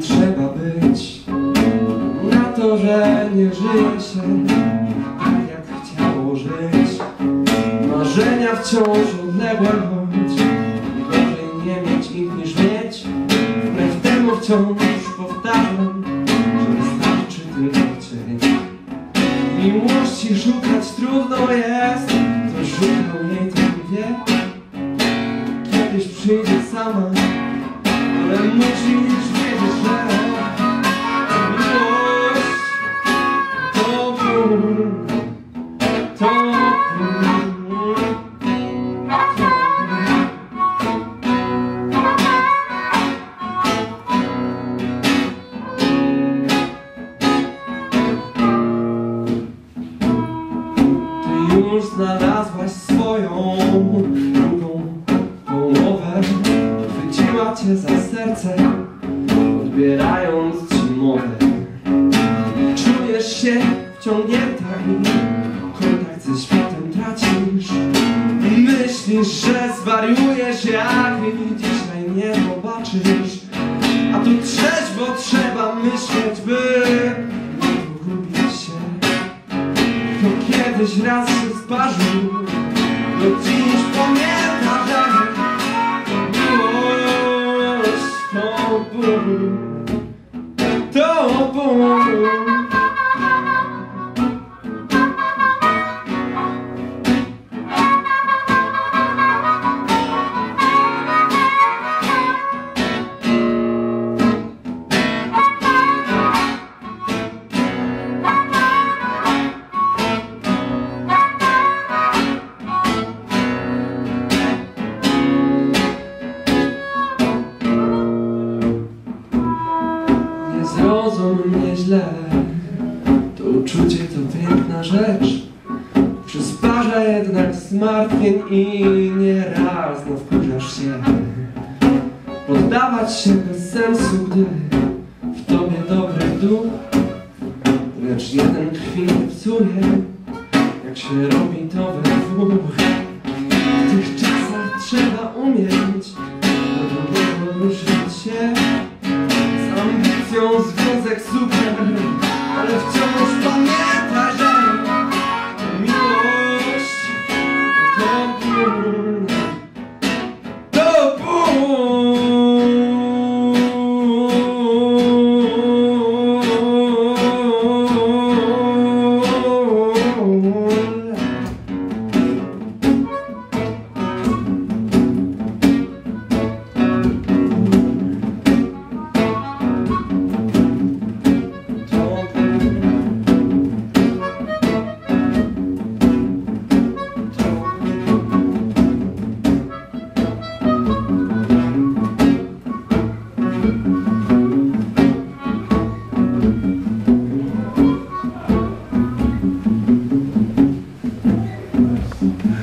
trzeba być na to, że nie żyje się tak jak chciało żyć. Marzenia wciąż odległe, choć gorzej nie mieć ich niż mieć. Wbrew temu wciąż powtarzam, że wystarczy tylko chcieć. Miłości szukać trudno jest, to szukał jej ten wie. Kiedyś przyjdzie sama, już znalazłaś swoją drugą połowę. Chwyciła cię za serce, odbierając ci mowę. Czujesz się wciągnięta i kontakt ze światem Myślisz, że zwariujesz, jak jej dzisiaj nie zobaczysz. A tu trzeźwo trzeba myśleć, by nie pogubić się. Kto kiedyś raz się zparzył, do dziś pamięta, źle. To uczucie to piękna rzecz. Przysparza jednak zmartwień i nieraz znów wkurzasz się. Poddawać się bez sensu, gdy w tobie dobry duch Lecz jeden krwi psuje Jak się robi to we dwóch. W tych czasach trzeba umieć Do drugiego ruszyć się. Z ambicją związek super, ale wciąż